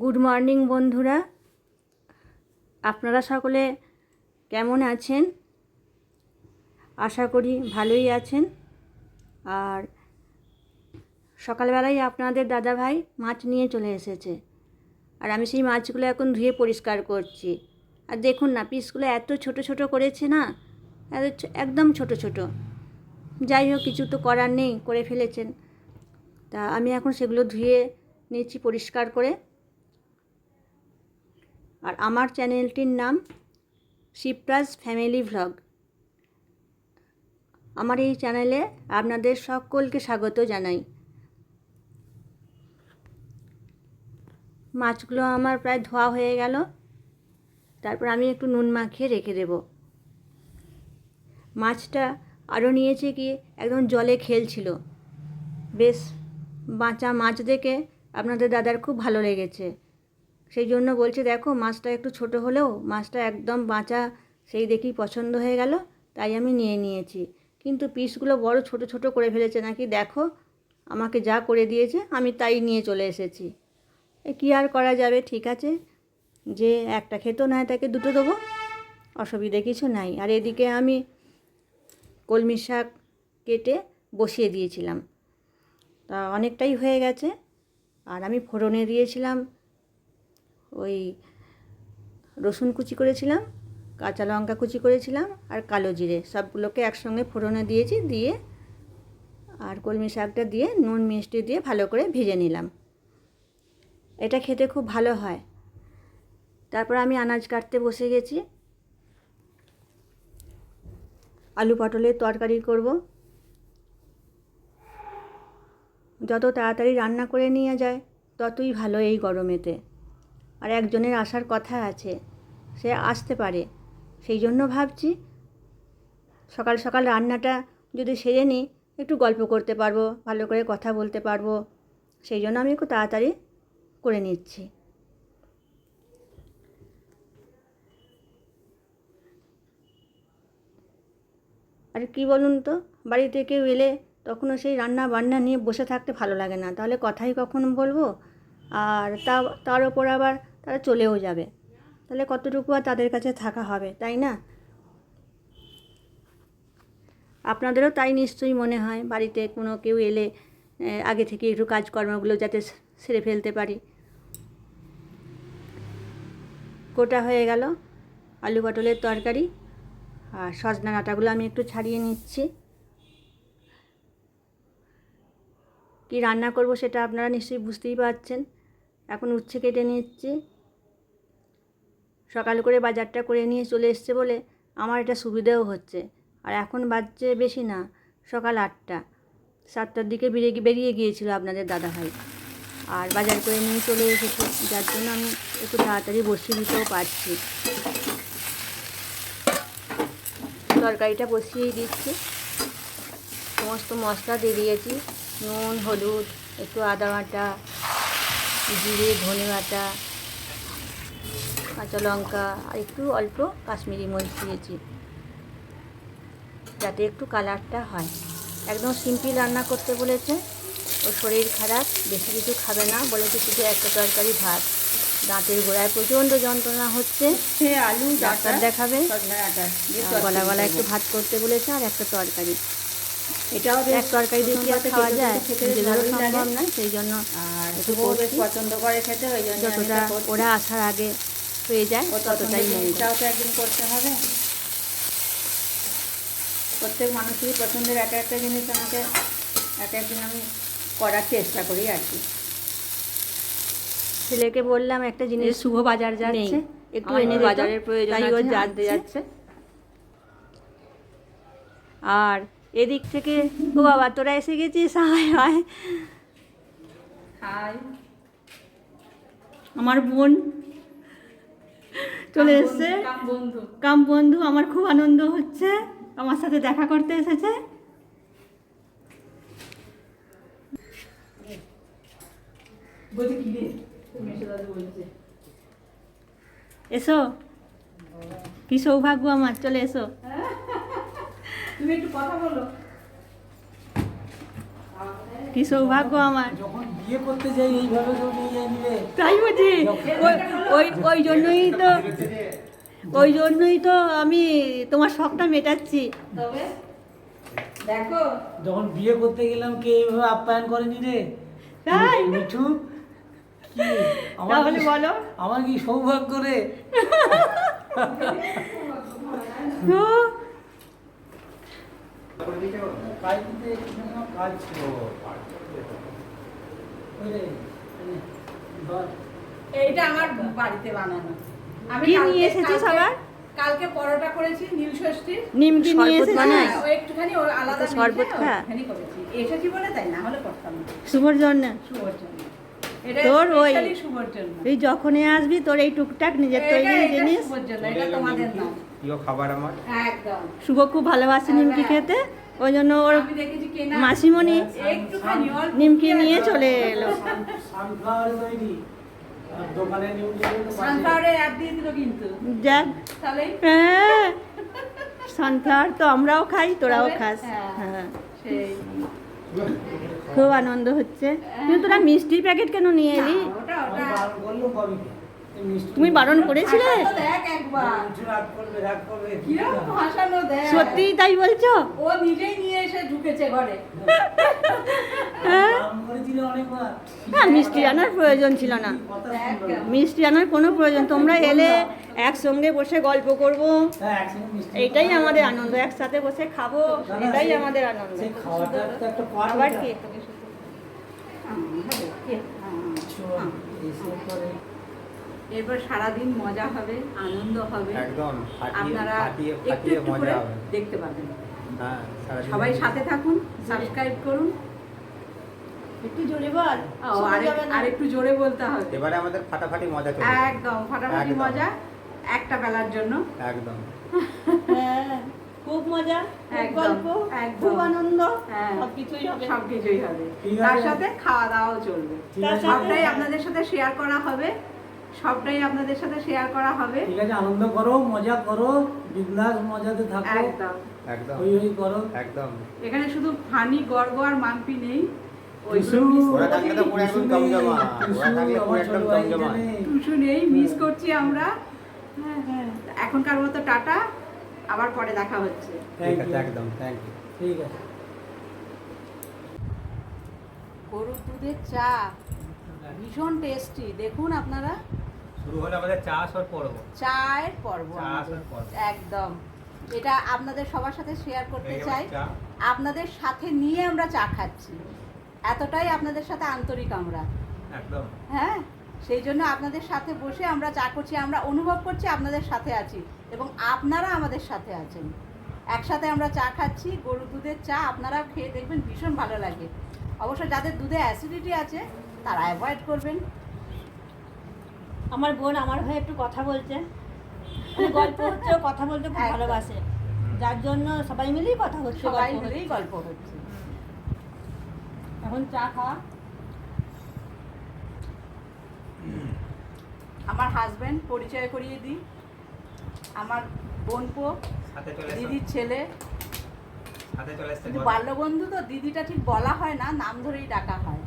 Good morning বন্ধুরা। আপনারা সকলে কেমন আছেন? আশা করি ভালোই আছেন। আর সকালবেলায় আপনাদের দাদাভাই মাছ নিয়ে চলে এসেছে। আর আমি সেই মাছগুলো এখন ধুয়ে পরিষ্কার করছি। আর দেখুন না, পিসগুলো এত ছোট ছোট করেছে না একদম ছোট ছোট। যাই হোক, কিছু তো করার নেই, করে ফেলেছেন। তা আমি এখন সেগুলো ধুয়ে নিচ্ছি পরিষ্কার করে। আর আমার চ্যানেলটির নাম শিবরাজ ফ্যামিলি ভ্লগ আমার এই চ্যানেলে আপনাদের সকলকে স্বাগত জানাই। মাছগুলো আমার প্রায় ধোয়া হয়ে গেল। তারপর আমি একটু নুন মাখিয়ে রেখে দেব। মাছটা আরও নিয়েছে কি, একদম জলে খেলছিল। বেশ বাঁচা মাছ দেখে আপনাদের দাদার খুব ভালো লেগেছে। সেই জন্য বলছে, দেখো, মাছটা একটু ছোট হলেও মাছটা একদম বাঁচা সেই দেখেই পছন্দ হয়ে গেল, তাই আমি নিয়ে নিয়েছি। কিন্তু পিসগুলো বড় ছোট ছোট করে ফেলেছে নাকি, দেখো, আমাকে যা করে দিয়েছে আমি তাই নিয়ে চলে এসেছি। কী আর করা যাবে, ঠিক আছে, যে একটা খেতো নয় তাকে দুটো দেবো, অসুবিধে কিছু নাই। আর এদিকে আমি কলমি শাক কেটে বসিয়ে দিয়েছিলাম। তা অনেকটাই হয়ে গেছে, আর আমি ফোড়নে দিয়েছিলাম। ওই রসুন কুচি করেছিলাম, কাঁচা লঙ্কা কুচি করেছিলাম আর কালো জিরে। সবগুলোকে একসঙ্গে ফোড়নে দিয়েছি, দিয়ে আর কলমি শাকটা দিয়ে নুন মিষ্টি দিয়ে ভালো করে ভেজে নিলাম। এটা খেতে খুব ভালো হয়। তারপর আমি আনাজ কাটতে বসে গেছি। আলু পটলের তরকারি করব। যত তাড়াতাড়ি রান্না করে নিয়ে যায়, ততই ভালো এই গরমেতে। আর একজনের আসার কথা আছে, সে আসতে পারে। সেই জন্য ভাবছি সকাল সকাল রান্নাটা যদি সেরে নিই, একটু গল্প করতে পারব, ভালো করে কথা বলতে পারব। সেই জন্য আমি একটু তাড়াতাড়ি করে নিচ্ছি। আর কি বলুন তো, বাড়িতে কেউ এলে তখনও সেই রান্না বান্না নিয়ে বসে থাকতে ভালো লাগে না। তাহলে কথাই কখন বলব? আর তা, তার ওপর আবার তারা চলেও যাবে। তাহলে কতটুকু আর তাদের কাছে থাকা হবে, তাই না? আপনাদেরও তাই নিশ্চয়ই মনে হয়, বাড়িতে কোনো কেউ এলে আগে থেকে একটু কাজকর্মগুলো যাতে সেরে ফেলতে পারি। কোটা হয়ে গেল, আলু পটলের তরকারি, আর সজনা ডাঁটাগুলো আমি একটু ছাড়িয়ে নিচ্ছি। কি রান্না করব সেটা আপনারা নিশ্চয়ই বুঝতেই পারছেন। এখন উচ্ছে কেটে নিচ্ছি। সকাল করে বাজারটা করে নিয়ে চলে এসছে বলে আমার এটা সুবিধেও হচ্ছে। আর এখন বাজছে বেশি না, সকাল আটটা। সাতটার দিকে বেরিয়ে বেরিয়ে গিয়েছিল আপনাদের দাদাভাই। আর বাজার করে নিয়ে চলে এসেছি, যার জন্য আমি একটু তাড়াতাড়ি বসিয়ে দিতেও পারছি। তরকারিটা বসিয়েই দিচ্ছি। সমস্ত মশলা দিয়ে দিয়েছি, নুন, হলুদ, একটু আদা বাটা জিরে ধনে বাটা কাঁচা লঙ্কা আর একটু অল্প কাশ্মীরি মরিচ দিয়েছি যাতে একটু কালারটা হয়। একদম সিম্পল রান্না করতে বলেছে। ওর শরীর খারাপ বেশি কিছু খাবে না। বলেছে শুধু একটা তরকারি ভাত। দাঁতের গোড়ায় প্রচণ্ড যন্ত্রণা হচ্ছে। সে আলু ডাক্তার দেখাবে। তরকারি গলা গলা একটু ভাত করতে বলেছে আর একটা তরকারি। এটাও এক তরকারি দিয়ে কি আর খাওয়া যায় যেগুলো সম্ভব নয় সেই জন্য আর একটু বেশ পছন্দ করে খেতে ওই জন্য যতটা ওরা আসার আগে হয়ে যায় ততটাই এটাও তো একদিন করতে হবে। প্রত্যেক মানুষেরই পছন্দের এক একটা জিনিস আমাকে এক একদিন আমি করার চেষ্টা করি আর কি। ছেলেকে বললাম একটা জিনিস শুভ বাজার যাচ্ছে। একটু এনে। বাজারের প্রয়োজন তাই ও আছে, জানতে যাচ্ছে। আর এদিক থেকে ও বাবা তোরা এসে গেছিস? হায় হায়। হাই। আমার বোন চলে এসছে। বন্ধু। কাম বন্ধু আমার খুব আনন্দ হচ্ছে। আমার সাথে দেখা করতে এসেছে। এসো। কি সৌভাগ্য আমার চলে এসো। তুমি একটু কথা বলো। কি সৌভাগ্য আমার। যখন বিয়ে করতে যাই এইভাবে কেউ নিয়ে যায়নি রে তাই বুঝি ওই- ওই জন্যই তো ওই জন্যই তো আমি তোমার শখটা মেটাচ্ছি। তবে দেখো। যখন বিয়ে করতে গেলাম কে এইভাবে আপ্যায়ন করেনি রে? তাই? মিঠু কি? তাহলে বলো। আমার কি সৌভাগ্য রে ও, কাজ দিতে এখানে আমার কাজ ছিল ওই রে, এই নে, ধর। এইটা আমার বাড়িতে বানানো। আমি নিয়ে এসেছিস কালকে- কালকে পরোটা করেছি নীল ষষ্ঠীর নিমকি নিয়ে শরবত ও একটুখানি ওর আলাদা শরবত খা। করেছি। এসেছি বলে তাই না হলে করতাম শুভর জন্য শুভর জন্য তোর ওই- specially শুভর জন্য তুই যখনই আসবি তোর এই টুকটাক নিজের তৈরি জিনিস তোমাদের প্রিয় খাবার আমার। একদম। শুভ খুব ভালোবাসে নিমকি খেতে। ওই জন্য ওর মাসিমণি নিমকি নিয়ে চলে এলো। যাক। হ্যাঁ। সানফ্লাওয়ার তো আমরাও খাই তোরাও খাস। হ্যাঁ। হ্যাঁ। খুব আনন্দ হচ্ছে। কিন্তু তোরা মিষ্টির প্যাকেট কেন নিয়ে এলি? তুমি বারণ করেছিলে? সত্যিই তাই বলছো? ও নিজেই নিয়ে এসে ঢুকেছে ঘরে। হ্যাঁ? হ্যাঁ মিষ্টি আনার প্রয়োজন ছিল না। মিষ্টি আনার কোনো প্রয়োজন। তোমরা এলে একসঙ্গে বসে গল্প করব। হ্যাঁ, এইটাই আমাদের আনন্দ। একসাথে বসে খাব। এটাই আমাদের আনন্দ। আবার কি? এরপর সারাদিন মজা হবে আনন্দ হবে। একদম আপনারা একটু একটু করে দেখতে পাবেন। হ্যাঁ সবাই সাথে থাকুন সাবস্ক্রাইব করুন। একটু জোরে বল আর একটু জোরে বলতে হবে। এবারে আমাদের ফাটাফাটি মজা চলবে। একদম ফাটাফাটি মজা একটা বেলার জন্য। একদম। হ্যাঁ খুব মজা গল্প একদম। খুব আনন্দ হ্যাঁ। সবকিছুই হবে। সবকিছুই হবে। তার সাথে খাওয়া দাওয়াও চলবে। সবটাই আপনাদের সাথে শেয়ার করা হবে। সবটাই আপনাদের সাথে শেয়ার করা হবে। ঠিক আছে আনন্দ করো মজা করো বিন্দাস মজাতে থাকো। একদম। একদম। হই হই করো। একদম। এখানে শুধু ফানি গর্ব আর মাম্পি নেই। ওই টুসু, ওরা থাকলে তো পুরো একদম জমজমা টুসু, ওরা থাকলে পুরো একদম ছোট ভাই জমজমা জানে। নেই। মিস করছি আমরা। হ্যাঁ হ্যাঁ। এখনকার মতো টাটা আবার পরে দেখা হচ্ছে। ঠিক আছে একদম থ্যাংক ইউ ঠিক আছে। গরুর দুধের চা। ভীষণ টেস্টি দেখুন আপনারা। শুরু হলো আমাদের চাষ আর পর্ব। চায়ের পর্ব। একদম। এটা আপনাদের সবার সাথে শেয়ার করতে চাই। আপনাদের সাথে নিয়ে আমরা চা খাচ্ছি। এতটাই আপনাদের সাথে আন্তরিক আমরা। একদম। হ্যাঁ? সেই জন্য আপনাদের সাথে বসে আমরা চা করছি আমরা অনুভব করছি আপনাদের সাথে আছি এবং আপনারা আমাদের সাথে আছেন। একসাথে আমরা চা খাচ্ছি গরু দুধের চা আপনারা খেয়ে দেখবেন ভীষণ ভালো লাগে। অবশ্য যাদের দুধে অ্যাসিডিটি আছে তারা অ্যাভয়েড করবেন। আমার বোন আমার হয়ে একটু কথা বলছে। মানে গল্প হচ্ছে কথা বলতে খুব ভালোবাসে। যার জন্য সবাই মিলেই কথা হচ্ছে সবাই গল্প মিলেই গল্প হচ্ছে। এখন চা খাওয়া আমার হাজবেন্ড পরিচয় করিয়ে দিই। আমার বোনপো দিদির ছেলে। কিন্তু বাল্যবন্ধু তো দিদিটা ঠিক বলা হয় না নাম ধরেই ডাকা হয়।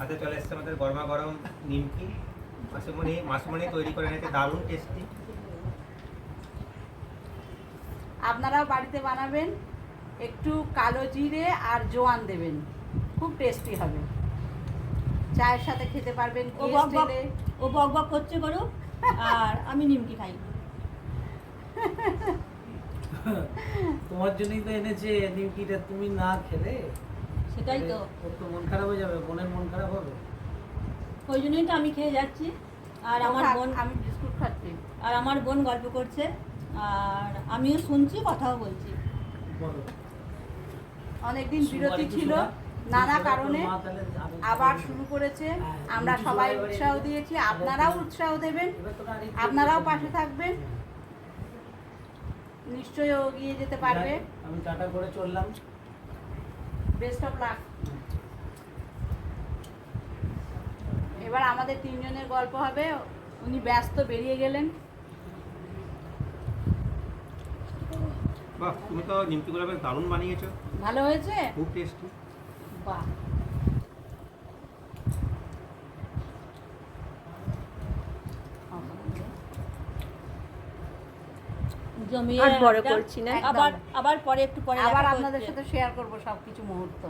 সাথে চলে এসছে আমাদের গরমা গরম নিমকি। মাসুমণি মাসুমণি তৈরি করে এনেছে দারুণ টেস্টি আপনারাও বাড়িতে বানাবেন একটু কালো জিরে আর জোয়ান দেবেন খুব টেস্টি হবে। চায়ের সাথে খেতে পারবেন ও বক বক ও বক বক করছে করুক আর আমি নিমকি খাই। তোমার জন্যই তো এনেছে নিমকিটা তুমি না খেলে? সেটাই তো। ওর তো মন খারাপ হয়ে যাবে বোনের মন খারাপ হবে। ওই জন্যই তো আমি খেয়ে যাচ্ছি। আর আমার বোন আমি বিস্কুট খাচ্ছি। আর আমার বোন গল্প করছে। আর আমিও শুনছি কথাও বলছি। অনেকদিন বিরতি ছিল নানা কারণে আবার শুরু করেছে। হ্যাঁ, আমরা সবাই উৎসাহ দিয়েছি আপনারাও উৎসাহ দেবেন। আপনারাও পাশে থাকবেন। নিশ্চয়ই ও এগিয়ে যেতে পারবে। আমি টাটা করে চললাম। বেস্ট অফ লাক এবার আমাদের তিনজনের গল্প হবে। উনি ব্যস্ত বেরিয়ে গেলেন। বাহ তুমি তো নিমকিগুলো বেশ দারুণ বানিয়েছো। ভালো হয়েছে? খুব টেস্টি বাহ। আর বড় করছি না আবার আবার পরে একটু পরে আবার আপনাদের সাথে শেয়ার করব সবকিছু মুহূর্ত।